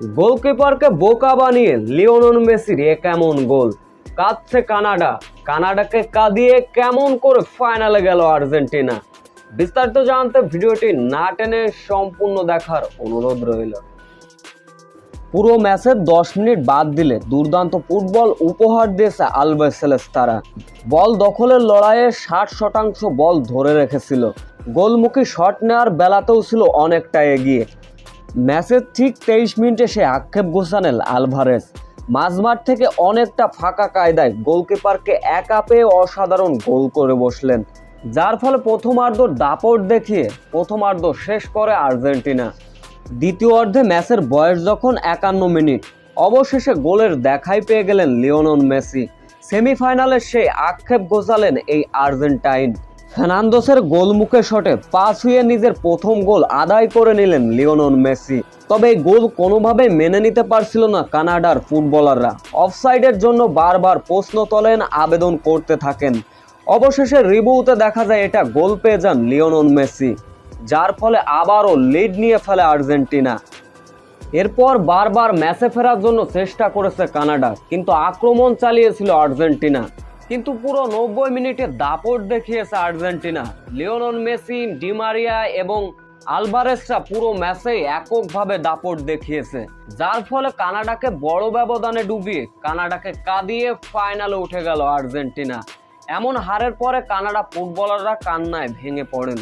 গোলকিপারকে বোকা বানিয়ে লিওনন মেসির এ কেমন গোল? কাঁদছে কানাডা। কানাডাকে কাঁদিয়ে কেমন করে ফাইনালে গেল আর্জেন্টিনা? বিস্তারিত জানতে ভিডিওটি না টেনে সম্পূর্ণ দেখার অনুরোধ রইল। পুরো ম্যাচের দশ মিনিট বাদ দিলে দুর্দান্ত ফুটবল উপহার দিয়েছে আলবেসেলেস তারা। বল দখলের লড়াইয়ে ষাট শতাংশ বল ধরে রেখেছিল। গোলমুখী শট নেওয়ার বেলাতেও ছিল অনেকটা এগিয়ে। ম্যাচের ঠিক তেইশ মিনিটে সে আক্ষেপ গোছানেল আলভারেস মাঝমাঠ থেকে অনেকটা ফাঁকা কায়দায় গোলকিপারকে একা পেয়ে অসাধারণ গোল করে বসলেন, যার ফলে প্রথমার্ধ দাপট দেখিয়ে প্রথমার্ধ শেষ করে আর্জেন্টিনা। দ্বিতীয় অর্ধে ম্যাচের বয়স যখন একান্ন মিনিট, অবশেষে গোলের দেখাই পেয়ে গেলেন লিওনন মেসি। সেমিফাইনালে সেই আক্ষেপ গোছালেন এই আর্জেন্টাইন। ফের্নান্দোসের গোলমুখে শটে পাস হয়ে নিজের প্রথম গোল আদায় করে নিলেন লিওনন মেসি। তবে এই গোল কোনোভাবে মেনে নিতে পারছিল না কানাডার ফুটবলাররা। অফসাইডের জন্য বারবার প্রশ্ন তোলেন, আবেদন করতে থাকেন। অবশেষে রিভিউতে দেখা যায় এটা গোল পেয়ে যান লিওনন মেসি, যার ফলে আবারও লিড নিয়ে ফেলে আর্জেন্টিনা। এরপর বারবার ম্যাচে ফেরার জন্য চেষ্টা করেছে কানাডা, কিন্তু আক্রমণ চালিয়েছিল আর্জেন্টিনা। কিন্তু পুরো নব্বই মিনিটে দাপট দেখিয়েছে আর্জেন্টিনা। লিওনন মেসি ডিমারিয়া এবং আলভারেসরা পুরো ম্যাচেই এককভাবে দাপট দেখিয়েছে। যার ফলে কানাডাকে বড় ব্যবধানে ডুবিয়ে কানাডাকে কাঁদিয়ে ফাইনালে উঠে গেল আর্জেন্টিনা। এমন হারের পরে কানাডা ফুটবলাররা কান্নায় ভেঙে পড়েন।